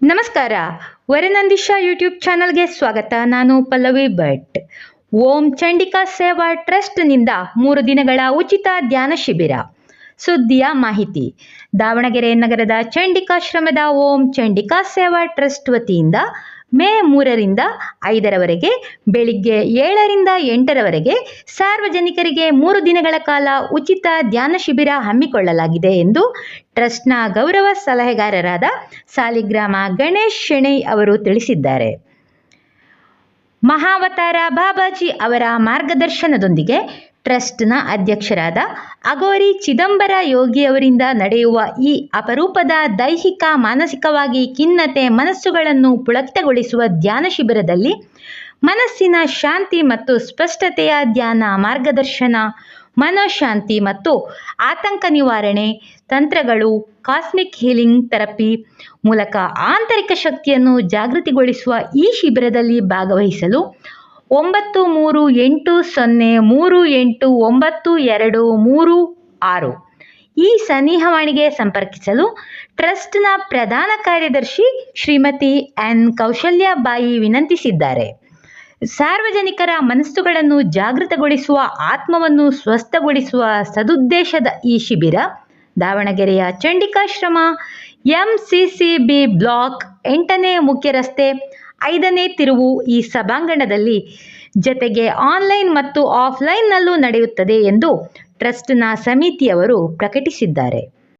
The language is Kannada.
ನಮಸ್ಕಾರ. ವರನಂದಿಶ ಯೂಟ್ಯೂಬ್ ಚಾನಲ್ಗೆ ಸ್ವಾಗತ. ನಾನು ಪಲ್ಲವಿ ಭಟ್. ಓಂ ಚಂಡಿಕಾ ಸೇವಾ ಟ್ರಸ್ಟ್ನಿಂದ ಮೂರು ದಿನಗಳ ಉಚಿತ ಧ್ಯಾನ ಶಿಬಿರ. ಸುದ್ದಿಯ ಮಾಹಿತಿ. ದಾವಣಗೆರೆ ನಗರದ ಚಂಡಿಕಾಶ್ರಮದ ಓಂ ಚಂಡಿಕಾ ಸೇವಾ ಟ್ರಸ್ಟ್ ವತಿಯಿಂದ ಮೇ ಮೂರರಿಂದ ಐದರವರೆಗೆ, ಬೆಳಿಗ್ಗೆ ಏಳರಿಂದ ಎಂಟರವರೆಗೆ ಸಾರ್ವಜನಿಕರಿಗೆ ಮೂರು ದಿನಗಳ ಕಾಲ ಉಚಿತ ಧ್ಯಾನ ಶಿಬಿರ ಹಮ್ಮಿಕೊಳ್ಳಲಾಗಿದೆ ಎಂದು ಟ್ರಸ್ಟ್ನ ಗೌರವ ಸಲಹೆಗಾರರಾದ ಸಾಲಿಗ್ರಾಮ ಗಣೇಶ್ ಶೆಣೈ ಅವರು ತಿಳಿಸಿದ್ದಾರೆ. ಮಹಾವತಾರ ಬಾಬಾಜಿ ಅವರ ಮಾರ್ಗದರ್ಶನದೊಂದಿಗೆ ಟ್ರಸ್ಟ್ನ ಅಧ್ಯಕ್ಷರಾದ ಅಗೋರಿ ಚಿದಂಬರ ಯೋಗಿ ಅವರಿಂದ ನಡೆಯುವ ಈ ಅಪರೂಪದ ದೈಹಿಕ, ಮಾನಸಿಕವಾಗಿ ಖಿನ್ನತೆ ಮನಸ್ಸುಗಳನ್ನು ಪುಳಕ್ತಗೊಳಿಸುವ ಧ್ಯಾನ ಶಿಬಿರದಲ್ಲಿ ಮನಸ್ಸಿನ ಶಾಂತಿ ಮತ್ತು ಸ್ಪಷ್ಟತೆಯ ಧ್ಯಾನ ಮಾರ್ಗದರ್ಶನ, ಮನೋಶಾಂತಿ ಮತ್ತು ಆತಂಕ ನಿವಾರಣೆ, ತಂತ್ರಗಳು, ಕಾಸ್ಮಿಕ್ ಹೀಲಿಂಗ್ ಥೆರಪಿ ಮೂಲಕ ಆಂತರಿಕ ಶಕ್ತಿಯನ್ನು ಜಾಗೃತಿಗೊಳಿಸುವ ಈ ಶಿಬಿರದಲ್ಲಿ ಭಾಗವಹಿಸಲು ಒಂಬತ್ತು ಮೂರು ಎಂಟು ಸೊನ್ನೆ ಮೂರು ಎಂಟು ಒಂಬತ್ತು ಎರಡು ಮೂರು ಆರು. ಈ ಸನಿಹವಾಣಿಗೆ ಸಂಪರ್ಕಿಸಲು ಟ್ರಸ್ಟ್ನ ಪ್ರಧಾನ ಕಾರ್ಯದರ್ಶಿ ಶ್ರೀಮತಿ ಎನ್ ಕೌಶಲ್ಯಬಾಯಿ ವಿನಂತಿಸಿದ್ದಾರೆ. ಸಾರ್ವಜನಿಕರ ಮನಸ್ಸುಗಳನ್ನು ಜಾಗೃತಗೊಳಿಸುವ, ಆತ್ಮವನ್ನು ಸ್ವಸ್ಥಗೊಳಿಸುವ ಸದುದ್ದೇಶದ ಈ ಶಿಬಿರ ದಾವಣಗೆರೆಯ ಚಂಡಿಕಾಶ್ರಮ ಎಂಸಿಸಿಬಿ ಬ್ಲಾಕ್ ಎಂಟನೇ ಮುಖ್ಯ ರಸ್ತೆ ಐದನೇ ತಿರುವು ಈ ಸಭಾಂಗಣದಲ್ಲಿ ಜತೆಗೆ ಆನ್ಲೈನ್ ಮತ್ತು ಆಫ್ಲೈನ್ನಲ್ಲೂ ನಡೆಯುತ್ತದೆ ಎಂದು ಟ್ರಸ್ಟ್ನ ಸಮಿತಿಯವರು ಪ್ರಕಟಿಸಿದ್ದಾರೆ.